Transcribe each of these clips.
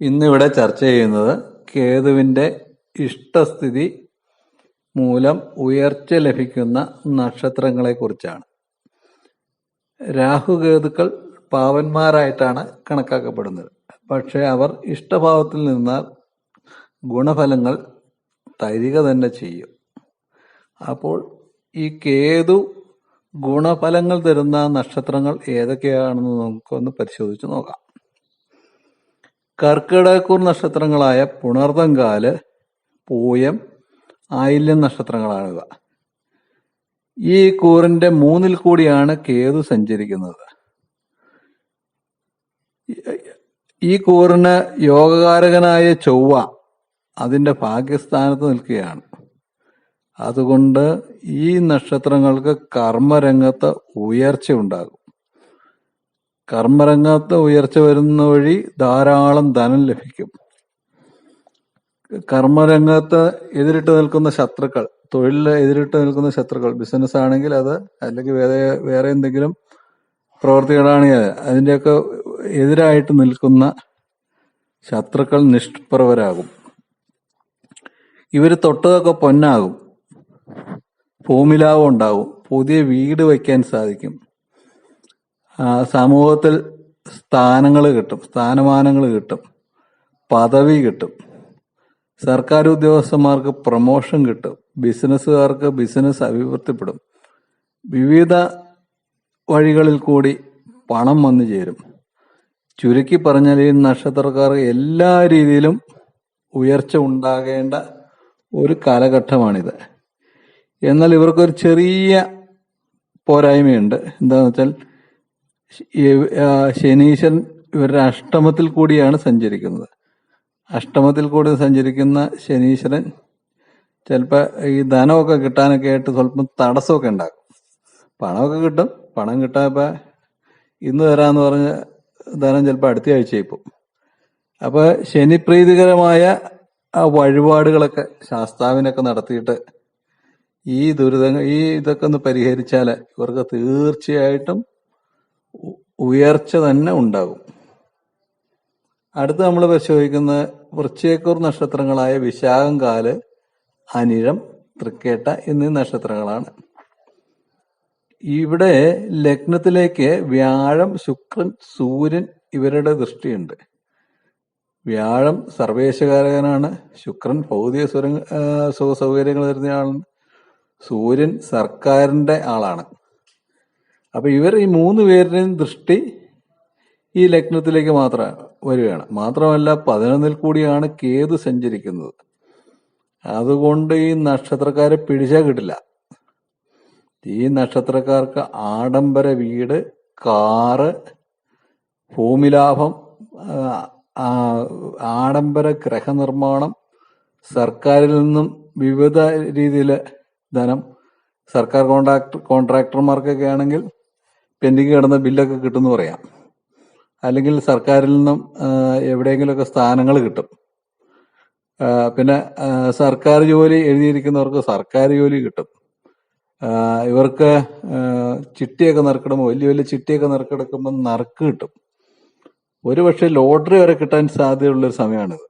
ഇന്നിവിടെ ചർച്ച ചെയ്യുന്നത് കേതുവിന്റെ ഇഷ്ടസ്ഥിതി മൂലം ഉയർച്ച ലഭിക്കുന്ന നക്ഷത്രങ്ങളെക്കുറിച്ചാണ്. രാഹുകേതുക്കൾ പാവന്മാരായിട്ടാണ് കണക്കാക്കപ്പെടുന്നത്. പക്ഷേ അവർ ഇഷ്ടഭാവത്തിൽ നിന്നാൽ ഗുണഫലങ്ങൾ തരിക തന്നെ ചെയ്യും. അപ്പോൾ ഈ കേതു ഗുണഫലങ്ങൾ തരുന്ന നക്ഷത്രങ്ങൾ ഏതൊക്കെയാണെന്ന് നമുക്കൊന്ന് പരിശോധിച്ച് നോക്കാം. കർക്കിടകക്കൂർ നക്ഷത്രങ്ങളായ പുണർതങ്കാൽ, പൂയം, ആയില്യം നക്ഷത്രങ്ങളാണിവ. ഈ കൂറിന്റെ മൂന്നിൽ കൂടിയാണ് കേതു സഞ്ചരിക്കുന്നത്. ഈ കൂറിന് യോഗകാരകനായ ചൊവ്വ അതിന്റെ ഭാഗ്യസ്ഥാനത്ത് നിൽക്കുകയാണ്. അതുകൊണ്ട് ഈ നക്ഷത്രങ്ങൾക്ക് കർമ്മരംഗത്ത് ഉയർച്ചയുണ്ടാകും. കർമ്മരംഗത്ത് ഉയർച്ച വരുന്ന വഴി ധാരാളം ധനം ലഭിക്കും. കർമ്മരംഗത്ത് എതിരിട്ട് നിൽക്കുന്ന ശത്രുക്കൾ, തൊഴിലിൽ എതിരിട്ട് നിൽക്കുന്ന ശത്രുക്കൾ, ബിസിനസ് ആണെങ്കിൽ അത് അല്ലെങ്കിൽ വേറെ വേറെ എന്തെങ്കിലും പ്രവർത്തികളാണെങ്കിൽ അതിന്റെയൊക്കെ എതിരായിട്ട് നിൽക്കുന്ന ശത്രുക്കൾ നിഷ്പ്രവരാകും ഇവർ തൊട്ടതൊക്കെ പൊന്നാകും. ഭൂമിലാഭം ഉണ്ടാകും. പുതിയ വീട് വയ്ക്കാൻ സാധിക്കും. സമൂഹത്തിൽ സ്ഥാനങ്ങൾ കിട്ടും. സ്ഥാനമാനങ്ങൾ കിട്ടും. പദവി കിട്ടും. സർക്കാർ ഉദ്യോഗസ്ഥന്മാർക്ക് പ്രൊമോഷൻ കിട്ടും. ബിസിനസ്സുകാർക്ക് ബിസിനസ് അഭിവൃദ്ധിപ്പെടും. വിവിധ വഴികളിൽ കൂടി പണം വന്നു ചേരും. ചുരുക്കി പറഞ്ഞാൽ ഈ നക്ഷത്രക്കാർ എല്ലാ രീതിയിലും ഉയർച്ച ഉണ്ടാകേണ്ട ഒരു കാലഘട്ടമാണിത്. എന്നാൽ ഇവർക്കൊരു ചെറിയ പോരായ്മയുണ്ട്. എന്താണെന്ന് വെച്ചാൽ ശനീശ്വരൻ ഇവരുടെ അഷ്ടമത്തിൽ കൂടിയാണ് സഞ്ചരിക്കുന്നത്. അഷ്ടമത്തിൽ കൂടി സഞ്ചരിക്കുന്ന ശനീശ്വരൻ ചിലപ്പോൾ ഈ ധനമൊക്കെ കിട്ടാനൊക്കെ ആയിട്ട് സ്വല്പം തടസ്സമൊക്കെ ഉണ്ടാക്കും. പണമൊക്കെ കിട്ടും. പണം കിട്ടാൻ ഇപ്പൊ ഇന്ന് തരാന്ന് പറഞ്ഞ ധനം ചിലപ്പോൾ അടുത്ത ആഴ്ചയായി പോകും. അപ്പൊ ശനിപ്രീതികരമായ ആ വഴിപാടുകളൊക്കെ ശാസ്താവിനൊക്കെ നടത്തിയിട്ട് ഈ ദുരിതങ്ങൾ ഈ ഇതൊക്കെ ഒന്ന് പരിഹരിച്ചാൽ ഇവർക്ക് തീർച്ചയായിട്ടും ഉയർച്ച തന്നെ ഉണ്ടാകും. അടുത്ത് നമ്മൾ പരിശോധിക്കുന്ന വൃശ്ചയക്കൂർ നക്ഷത്രങ്ങളായ വിശാഖം കാൽ, അനിഴം, തൃക്കേട്ട എന്നീ നക്ഷത്രങ്ങളാണ്. ഇവിടെ ലഗ്നത്തിലേക്ക് വ്യാഴം, ശുക്രൻ, സൂര്യൻ ഇവരുടെ ദൃഷ്ടിയുണ്ട്. വ്യാഴം സർവേശകാരകനാണ്. ശുക്രൻ ഭൗതിക സുര സുഖ സൗകര്യങ്ങൾ തരുന്നയാളാണ്. സൂര്യൻ സർക്കാരിന്റെ ആളാണ്. അപ്പൊ ഇവർ ഈ മൂന്ന് പേരുടെയും ദൃഷ്ടി ഈ ലഗ്നത്തിലേക്ക് മാത്രം വരികയാണ്. മാത്രമല്ല പതിനൊന്നിൽ കൂടിയാണ് കേതു സഞ്ചരിക്കുന്നത്. അതുകൊണ്ട് ഈ നക്ഷത്രക്കാരെ പിടിച്ചാൽ കിട്ടില്ല. ഈ നക്ഷത്രക്കാർക്ക് ആഡംബര വീട്, കാറ്, ഭൂമിലാഭം, ആഡംബര ഗ്രഹനിർമ്മാണം, സർക്കാരിൽ നിന്നും വിവിധ രീതിയിൽ ധനം, സർക്കാർ കോൺട്രാക്ടർ കോൺട്രാക്ടർമാർക്കൊക്കെ ആണെങ്കിൽ പെൻഡിങ് കിടന്ന ബില്ലൊക്കെ കിട്ടുമെന്ന് പറയാം. അല്ലെങ്കിൽ സർക്കാരിൽ നിന്നും എവിടെയെങ്കിലുമൊക്കെ സ്ഥാനങ്ങൾ കിട്ടും. പിന്നെ സർക്കാർ ജോലി എഴുതിയിരിക്കുന്നവർക്ക് സർക്കാർ ജോലി കിട്ടും. ഇവർക്ക് ചിട്ടിയൊക്കെ നറുക്കിടുമ്പോൾ വലിയ വലിയ ചിട്ടിയൊക്കെ നറുക്കെടുക്കുമ്പോൾ നറുക്ക് കിട്ടും. ഒരുപക്ഷെ ലോട്ടറി വരെ കിട്ടാൻ സാധ്യതയുള്ളൊരു സമയമാണിത്.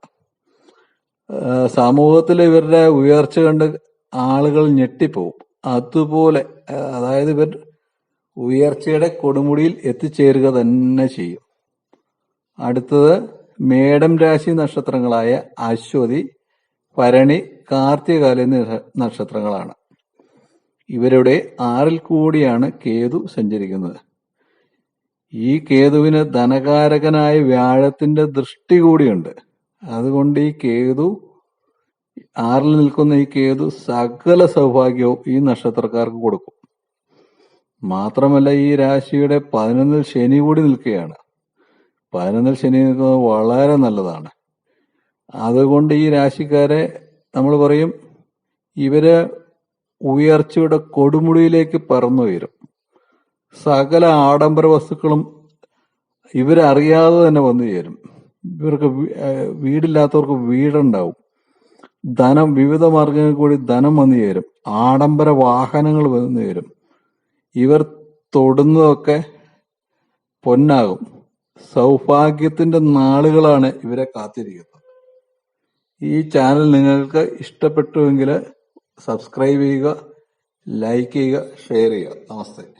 സമൂഹത്തിൽ ഇവരുടെ ഉയർച്ച കണ്ട് ആളുകൾ ഞെട്ടിപ്പോവും. അതുപോലെ അതായത് ഇവർ ഉയർച്ചയുടെ കൊടുമുടിയിൽ എത്തിച്ചേരുക തന്നെ ചെയ്യും. അടുത്തത് മേടം രാശി നക്ഷത്രങ്ങളായ അശ്വതി, ഭരണി, കാർത്തികകാല എന്നീ നക്ഷത്രങ്ങളാണ്. ഇവരുടെ ആറിൽ കൂടിയാണ് കേതു സഞ്ചരിക്കുന്നത്. ഈ കേതുവിന് ധനകാരകനായ വ്യാഴത്തിന്റെ ദൃഷ്ടി കൂടിയുണ്ട്. അതുകൊണ്ട് ഈ കേതു ആറിൽ നിൽക്കുന്ന ഈ കേതു സകല സൗഭാഗ്യവും ഈ നക്ഷത്രക്കാർക്ക് കൊടുക്കും. മാത്രമല്ല ഈ രാശിയുടെ പതിനൊന്നിൽ ശനി കൂടി നിൽക്കുകയാണ്. പതിനൊന്നിൽ ശനി നിൽക്കുന്നത് വളരെ നല്ലതാണ്. അതുകൊണ്ട് ഈ രാശിക്കാരെ നമ്മൾ പറയും ഇവർ ഉയർച്ചയുടെ കൊടുമുടിയിലേക്ക് പറന്നുയരും. സകല ആഡംബര വസ്തുക്കളും ഇവരറിയാതെ തന്നെ വന്നു ചേരും. ഇവർക്ക് വീടില്ലാത്തവർക്ക് വീടുണ്ടാവും. ധനം വിവിധ മാർഗങ്ങളിൽ കൂടി ധനം വന്നു ചേരും. ആഡംബര വാഹനങ്ങൾ വന്നു ചേരും. ഇവർ തൊടുന്നതൊക്കെ പൊന്നാകും. സൗഭാഗ്യത്തിന്റെ നാളുകളാണ് ഇവരെ കാത്തിരിക്കുന്നത്. ഈ ചാനൽ നിങ്ങൾക്ക് ഇഷ്ടപ്പെട്ടുവെങ്കിൽ സബ്സ്ക്രൈബ് ചെയ്യുക ലൈക്ക് ചെയ്യുക ഷെയർ ചെയ്യുക. നമസ്തേ.